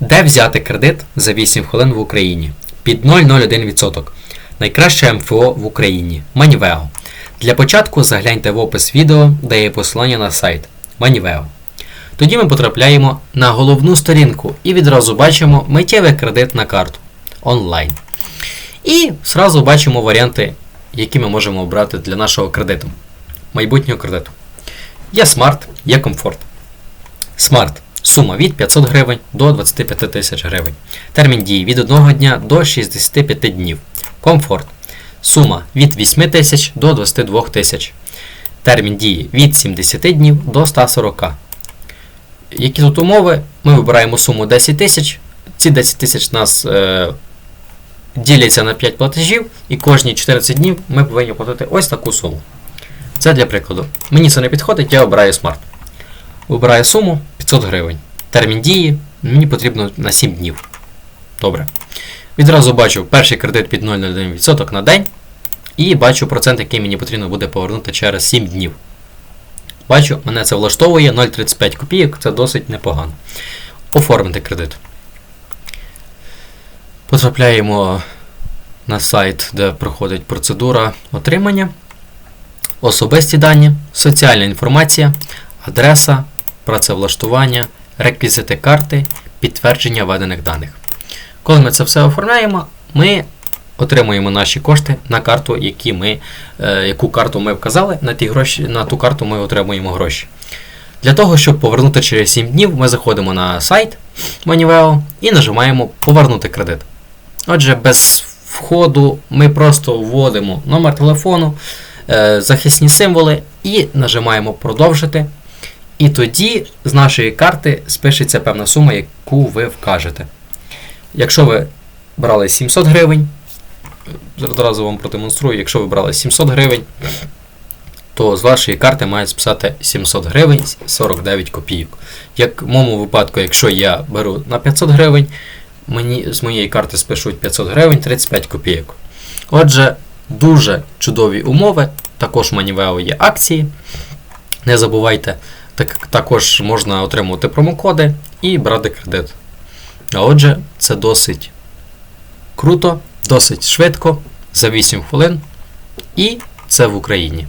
Де взяти кредит за 8 хвилин в Україні? Під 0,01%. Найкраще МФО в Україні. Манівео. Для початку загляньте в опис відео, де є посилання на сайт Манівео. Тоді ми потрапляємо на головну сторінку і відразу бачимо миттєвий кредит на карту онлайн. І зразу бачимо варіанти, які ми можемо обрати для нашого кредиту, майбутнього кредиту. Є смарт, є комфорт. Смарт. Сума від 500 гривень до 25 тисяч гривень. Термін дії від 1 дня до 65 днів. Комфорт. Сума від 8 тисяч до 22 тисяч. Термін дії від 70 днів до 140. Які тут умови? Ми вибираємо суму 10 тисяч. Ці 10 тисяч нас е, діляться на 5 платежів, і кожні 14 днів ми повинні платити ось таку суму. Це для прикладу. Мені це не підходить, я обираю смарт. Вибираю суму 500 гривень. Термін дії мені потрібно на 7 днів. Добре. Відразу бачу перший кредит під 0,01% на день. І бачу процент, який мені потрібно буде повернути через 7 днів. Бачу, мене це влаштовує 0,35 копійок, це досить непогано. Оформити кредит. Потрапляємо на сайт, де проходить процедура отримання. Особисті дані, соціальна інформація, адреса, працевлаштування, реквізити карти, підтвердження введених даних. Коли ми це все оформляємо, ми отримуємо наші кошти на карту, які ми, е, яку карту ми вказали, на, ті гроші, на ту карту ми отримуємо гроші. Для того, щоб повернути через 7 днів, ми заходимо на сайт Moniveo і нажимаємо Повернути кредит. Отже, без входу ми просто вводимо номер телефону, е, захисні символи і нажимаємо Продовжити. І тоді з нашої карти спишеться певна сума, яку ви вкажете. Якщо ви брали 700 гривень, одразу вам продемонструю, якщо ви брали 700 гривень, то з вашої карти має списати 700 гривень 49 копійок. Як в моєму випадку, якщо я беру на 500 гривень, мені з моєї карти спишуть 500 гривень 35 копійок. Отже, дуже чудові умови. Також Манівео є акції. Не забувайте, так, також можна отримувати промокоди і брати кредит. А отже, це досить круто, досить швидко, за 8 хвилин. І це в Україні.